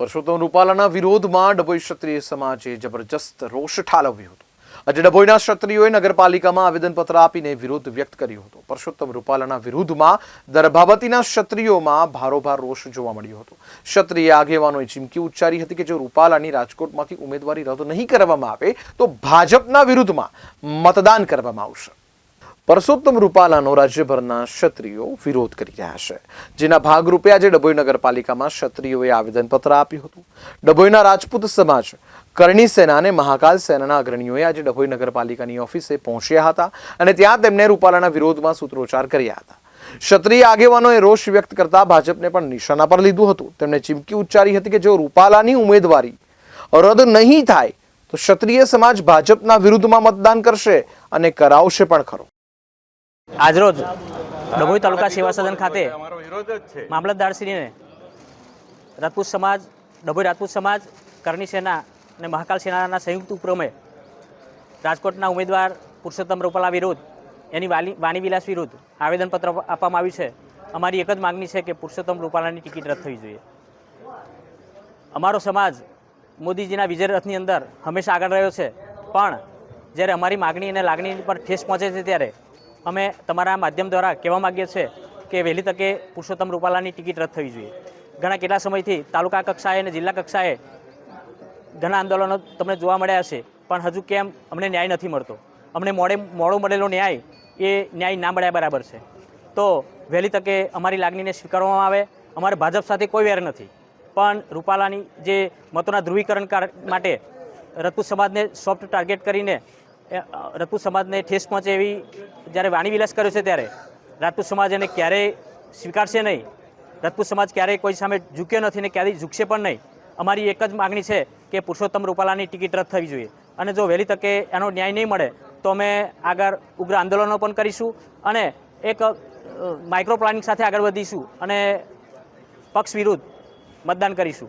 પરસોત્તમ રૂપાલાના વિરોધમાં ડભોઈ ક્ષત્રિય સમાજે જબરજસ્ત રોષ ઠાલવ્યો હતો. આજે ડભોઈના ક્ષત્રિયોએ નગરપાલિકામાં આવેદનપત્ર આપીને વિરોધ વ્યક્ત કર્યો હતો. પરસોત્તમ રૂપાલાના વિરુદ્ધમાં દર્ભાવતીના ક્ષત્રિયોમાં ભારોભાર રોષ જોવા મળ્યો હતો. ક્ષત્રિય આગેવાનોએ ચીમકી ઉચ્ચારી હતી કે જો રૂપાલાની રાજકોટમાંથી ઉમેદવારી રદ નહીં કરવામાં આવે, તો ભાજપના વિરુદ્ધમાં મતદાન કરવામાં આવશે. પરસોત્તમ રૂપાલાનો રાજ્યભરના ક્ષત્રિયો વિરોધ કરી રહ્યા છે. જેના ભાગરૂપે આજે ડભોઈ નગરપાલિકામાં ક્ષત્રિયોએ આવેદનપત્ર આપ્યું હતું. ડભોઈના રાજપૂત સમાજ કરણી સેના અને મહાકાલ સેનાના અગ્રણીઓએ આજે ડભોઈ નગરપાલિકાની ઓફિસે પહોંચ્યા હતા અને ત્યાં તેમણે રૂપાલાના વિરોધમાં સૂત્રોચ્ચાર કર્યા હતા. ક્ષત્રિય આગેવાનોએ રોષ વ્યક્ત કરતા ભાજપને પણ નિશાના પર લીધું હતું. તેમણે ચીમકી ઉચ્ચારી હતી કે જો રૂપાલાની ઉમેદવારી રદ નહીં થાય, તો ક્ષત્રિય સમાજ ભાજપના વિરુદ્ધમાં મતદાન કરશે અને કરાવશે પણ ખરો. આજરોજ ડભોઈ તાલુકા સેવા સદન ખાતે મામલતદારશ્રીને રાજપૂત સમાજ ડભોઈ રાજપૂત સમાજ કરણી સેના અને મહાકાલ સેનાના સંયુક્ત ઉપક્રમે રાજકોટના ઉમેદવાર પુરુષોત્તમ રૂપાલા વિરુદ્ધ એની વાલી વાણીવિલાસ વિરુદ્ધ આવેદનપત્ર આપવામાં આવ્યું છે. અમારી એક જ માગણી છે કે પુરુષોત્તમ રૂપાલાની ટિકિટ રદ થવી જોઈએ. અમારો સમાજ મોદીજીના વિજય રથની અંદર હંમેશા આગળ રહ્યો છે. પણ જ્યારે અમારી માગણી અને લાગણી પર ઠેસ પહોંચે છે ત્યારે અમે તમારા માધ્યમ દ્વારા કહેવા માગીએ છીએ કે વહેલી તકે પુરુષોત્તમ રૂપાલાની ટિકિટ રદ થવી જોઈએ. ઘણા કેટલા સમયથી તાલુકા કક્ષાએ અને જિલ્લા કક્ષાએ ઘણા આંદોલનો તમને જોવા મળ્યા હશે, પણ હજુ કેમ અમને ન્યાય નથી મળતો. અમને મોડે મોડો મળેલો ન્યાય એ ન્યાય ના મળ્યા બરાબર છે. તો વહેલી તકે અમારી લાગણીને સ્વીકારવામાં આવે, અમારે ભાજપ સાથે કોઈ વેર નથી. પણ રૂપાલાની જે મતોના ધ્રુવીકરણ કાર- માટે રતુ સમાજને સોફ્ટ ટાર્ગેટ કરીને રતુ સમાજને ઠેસ પહોંચે એવી જ્યારે વાણીવિલાસ કર્યો છે ત્યારે, રાજપૂત સમાજ એને ક્યારેય સ્વીકારશે નહીં. રાજપૂત સમાજ ક્યારેય કોઈ સામે ઝૂક્યો નથી ને ક્યારેય ઝૂકશે પણ નહીં. અમારી એક જ માગણી છે કે પુરુષોત્તમ રૂપાલાની ટિકિટ રદ થવી જોઈએ. અને જો વહેલી તકે એનો ન્યાય નહીં મળે, તો અમે આગળ ઉગ્ર આંદોલનો પણ કરીશું અને એક માઇક્રો પ્લાનિંગ સાથે આગળ વધીશું અને પક્ષ વિરુદ્ધ મતદાન કરીશું.